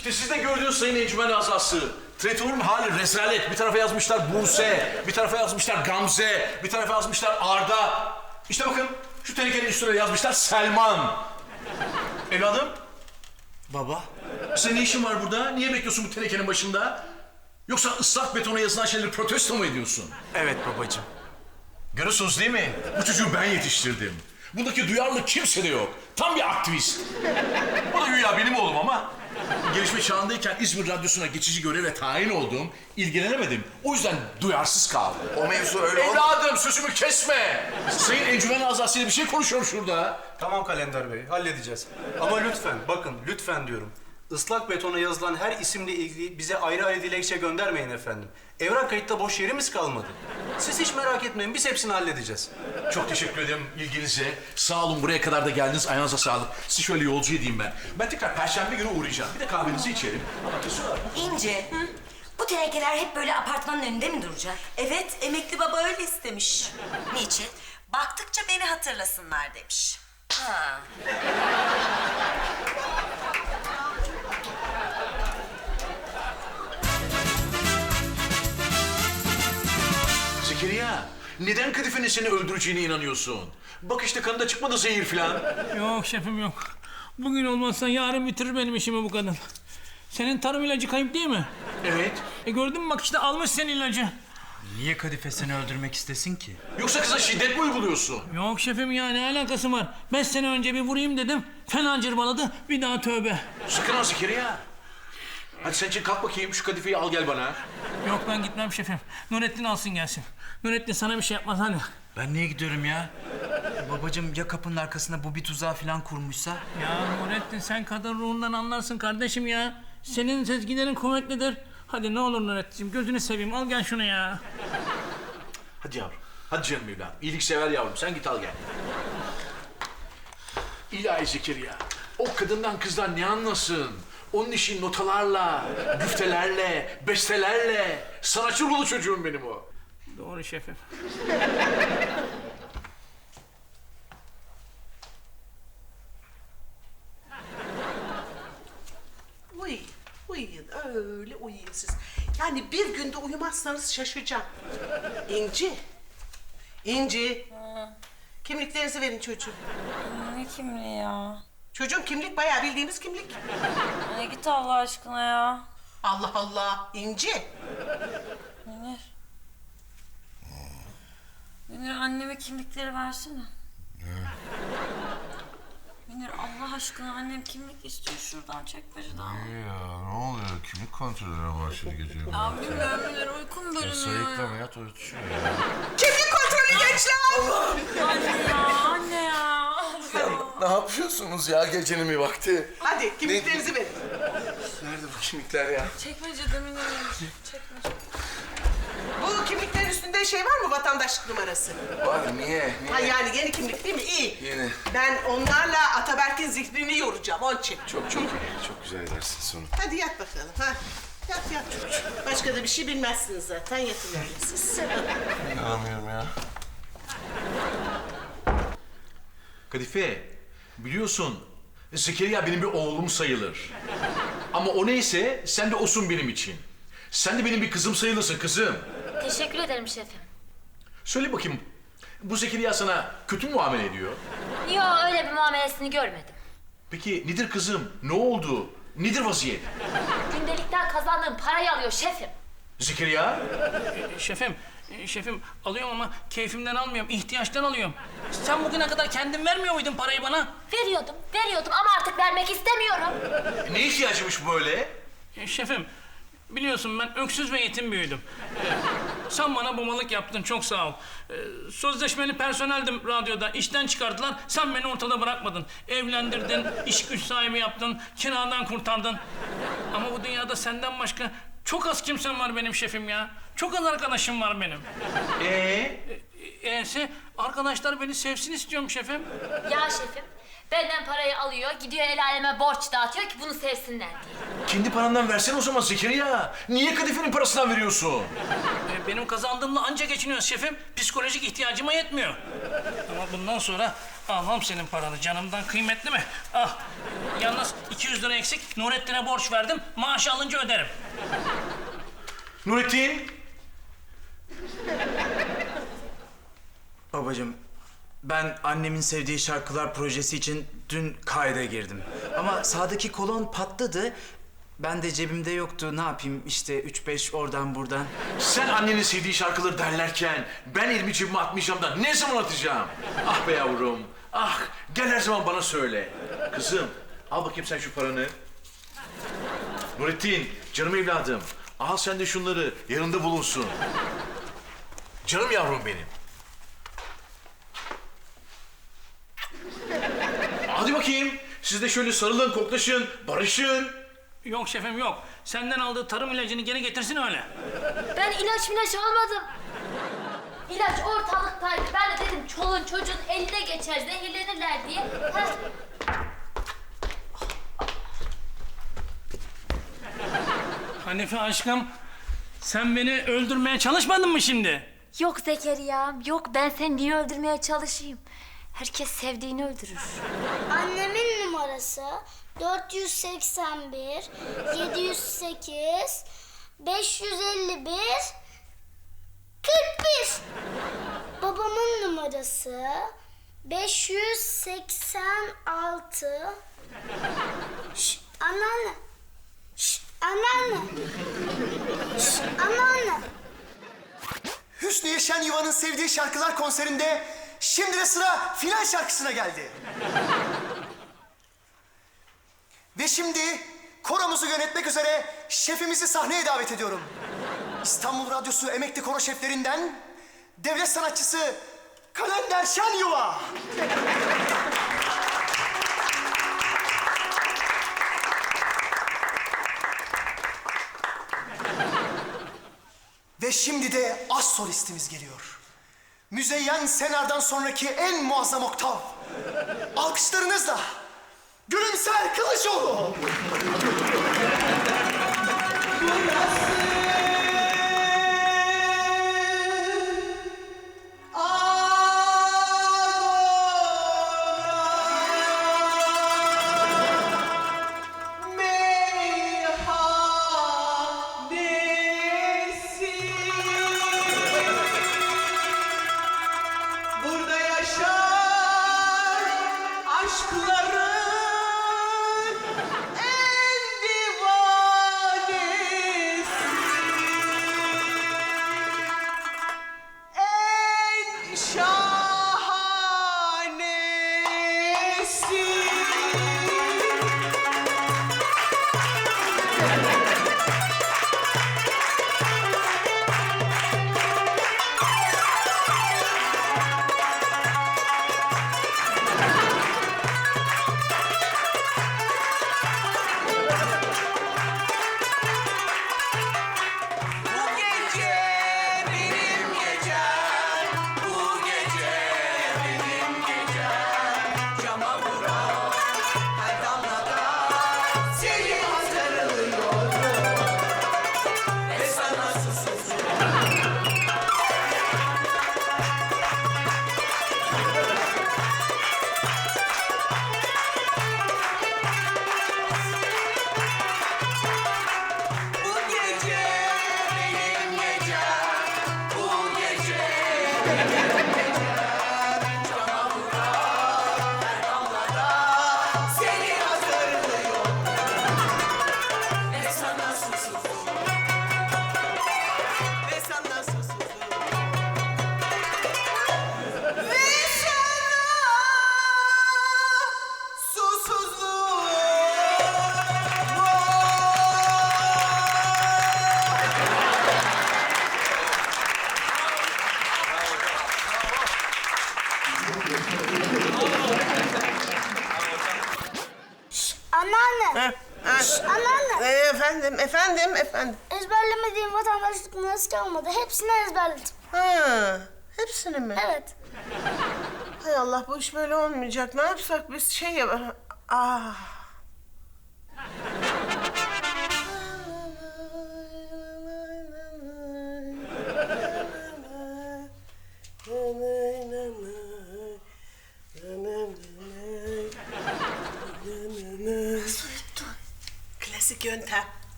İşte siz de gördüğünüz Sayın Encümen Azası. Tretor'un hali rezalet. Bir tarafa yazmışlar Buse, bir tarafa yazmışlar Gamze, bir tarafa yazmışlar Arda. İşte bakın şu tenekenin üstüne yazmışlar Selman. Evladım, Baba. senin ne işin var burada? Niye bekliyorsun bu tenekenin başında? Yoksa ıslak betona yazılan şeyleri protesto mu ediyorsun? Evet babacığım. Görüyorsunuz değil mi? Bu çocuğu ben yetiştirdim. Bundaki duyarlılık kimsede yok. Tam bir aktivist. Bu da güya benim oğlum ama... Gelişme çağındayken İzmir Radyosu'na geçici göreve tayin oldum. İlgilenemedim. O yüzden duyarsız kaldı. O mevzu öyle olmadı. Evladım sözümü kesme. Sayın Encümen Azası ile bir şey konuşuyorum şurada. Tamam Kalender Bey, halledeceğiz. Ama lütfen, bakın lütfen diyorum. Islak betona yazılan her isimle ilgili bize ayrı ayrı dilekçe göndermeyin efendim. Evrak kayıtta boş yerimiz kalmadı. Siz hiç merak etmeyin, biz hepsini halledeceğiz. Çok teşekkür ederim ilginize. Sağ olun buraya kadar da geldiniz. Ayağınıza sağlık. Sizi şöyle yolcu edeyim ben. Ben tekrar perşembe günü uğrayacağım. Bir de kahvenizi içerim. Ama kızlar, İnce, bu tenekeler hep böyle apartmanın önünde mi duracak? Evet, emekli baba öyle istemiş. Niçin? Baktıkça beni hatırlasınlar demiş. Ha. Zekeriya, neden kadifenin seni öldüreceğine inanıyorsun? Bak işte kanında çıkmadı zehir falan. Yok şefim yok. Bugün olmazsa yarın bitirir benim işimi bu kadın. Senin tarım ilacı kayıp değil mi? Evet. E gördün mü bak işte almış senin ilacı. Niye Kadife seni öldürmek istesin ki? Yoksa kıza şiddet mi uyguluyorsun? Yok şefim ya ne alakası var? Beş sene önce bir vurayım dedim. Fena cırmaladı. Bir daha tövbe. Sakın ha Zekeriya. Hadi sen için kalk bakayım şu kadifeyi al gel bana. Yok ben gitmem şefim. Nurettin alsın gelsin. Nurettin sana bir şey yapmaz hadi. Ben niye gidiyorum ya? Babacığım ya kapının arkasında bu bir tuzağı falan kurmuşsa? Ya Nurettin sen kadın ruhundan anlarsın kardeşim ya. Senin sezgilerin kuvvetlidir. Hadi ne olur Nurettin'cim gözünü seveyim al gel şunu ya. Hadi yavrum. Hadi canım evladım. İyiliksever yavrum. Sen git al gel. İlahi Zekeriya. O kadından kızdan ne anlasın? Onun işi notalarla, güftelerle, bestelerle. Sanatçı ruhlu çocuğum benim o. Doğru şefim. Uyuyun, uyuyun. Öyle uyuyun siz. Yani bir günde uyumazsanız şaşacağım. İnci, İnci. Kimliklerinizi verin çocuğum. Ne kimliği ya? Çocuğum kimlik bayağı bildiğimiz kimlik. Ne git Allah aşkına ya. Allah Allah, İnci. Münir. Münir anneme kimlikleri versene. Münir Allah aşkına annem kimlik istiyor şuradan çekmeceden. Ya ne oluyor? Kimlik kontrolüne başladı gece. Ya bilmiyorum Münir uykum bölünüyor ya. Sayıklama yat uyutuşuyor ya. Kimlik kontrolü gençler. Anne ya anne. Ne yapıyorsunuz ya gecenin bir vakti? Hadi kimliklerinizi verin. Nerede bu kimlikler ya? Çekmecede Münir. Çekmece. Bu kimliklerin üstünde şey var mı vatandaşlık numarası? Var niye? Ha Niye? yani yeni kimlik değil mi? İyi. Yeni. Ben onlarla Ataberk'in zihrini yoracağım onun için. Çok çok iyi. Çok güzel edersin sonu. Hadi yat bakalım. Ha. Yat yat çocuğum. Başka da bir şey bilmezsiniz zaten. Yatın öyle siz. İnanamıyorum ya. Kadife, biliyorsun Zekeriya benim bir oğlum sayılır. Ama o neyse sen de osun benim için. Sen de benim bir kızım sayılırsın kızım. Teşekkür ederim şefim. Söyle bakayım bu Zekeriya sana kötü mü muamele ediyor? Yo öyle bir muamelesini görmedim. Peki nedir kızım? Ne oldu? Nedir vaziyet? Gündelikten kazandığım parayı alıyor şefim. Zekeriya? Şefim, e, şefim alıyorum ama keyfimden almıyorum, ihtiyaçtan alıyorum. Sen bugüne kadar kendin vermiyor muydun parayı bana? Veriyordum, veriyordum ama artık vermek istemiyorum. Ne ihtiyacıymış böyle? E, Şefim, biliyorsun ben öksüz ve yetim büyüdüm. E, sen bana babalık yaptın, çok sağ ol. E, sözleşmeli personeldim radyoda, işten çıkardılar, sen beni ortada bırakmadın. Evlendirdin, iş güç sahibi yaptın, kiradan kurtardın. Ama bu dünyada senden başka çok az kimsem var benim şefim ya. Çok az arkadaşım var benim. Ee? E'si arkadaşlar beni sevsin istiyorum şefim. Ya şefim, benden parayı alıyor, gidiyor el aleme borç dağıtıyor ki bunu sevsinler diye. Kendi parandan versene o zaman Zekeriya. Niye kadifenin parasından veriyorsun? E, Benim kazandığımla anca geçiniyoruz şefim. Psikolojik ihtiyacıma yetmiyor. Ama bundan sonra Almam senin paranı canımdan kıymetli mi? Ah. Yalnız 200 lira eksik. Nurettin'e borç verdim. Maaş alınca öderim. Nurettin. Babacığım, ben annemin sevdiği şarkılar projesi için dün kayda girdim. Ama sağdaki kolon patladı. Ben de cebimde yoktu. Ne yapayım işte üç beş oradan buradan. Sen annenin sevdiği şarkıları derlerken ben elimi cebime atmayacağım da ne zaman atacağım? Ah be yavrum. Ah gel her zaman bana söyle. Kızım al bakayım sen şu paranı. Nurettin canım evladım. Al sen de şunları yanında bulunsun. Canım yavrum benim. Hadi bakayım. Siz de şöyle sarılın, koklaşın, barışın. Yok şefim yok. Senden aldığı tarım ilacını geri getirsin öyle. Ben ilaç milaç almadım. İlaç ortalıktaydı. Ben de dedim çoluğun çocuğun eline geçer zehirlenirler diye. Heh. Hanife aşkım sen beni öldürmeye çalışmadın mı şimdi? Yok Zekeriya, yok ben seni niye öldürmeye çalışayım? Herkes sevdiğini öldürür. Annemin numarası 481 708 551 41. Babamın numarası 586 Şş, anneanne. Şş, anneanne. Şş, anneanne. Hüsnü Yaşayan Yuva'nın sevdiği şarkılar konserinde şimdi de sıra final şarkısına geldi. Ve şimdi koromuzu yönetmek üzere şefimizi sahneye davet ediyorum. İstanbul Radyosu emekli koro şeflerinden devlet sanatçısı Kalender Şen Yuva. Ve şimdi de az solistimiz geliyor. Müzeyyen Senar'dan sonraki en muazzam oktav. Alkışlarınızla Gülümser Kılıçoğlu. Anneanne. Şş, anneanne. efendim, efendim, efendim. Ezberlemediğim vatandaşlık numarası kalmadı. Hepsini ezberledim. Ha, hepsini mi? Evet. Hay Allah bu iş böyle olmayacak. Ne yapsak biz şey yap... Ah.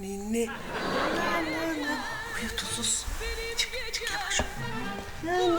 Ninni. Uyutusuz. Çık çık yavaş. Seni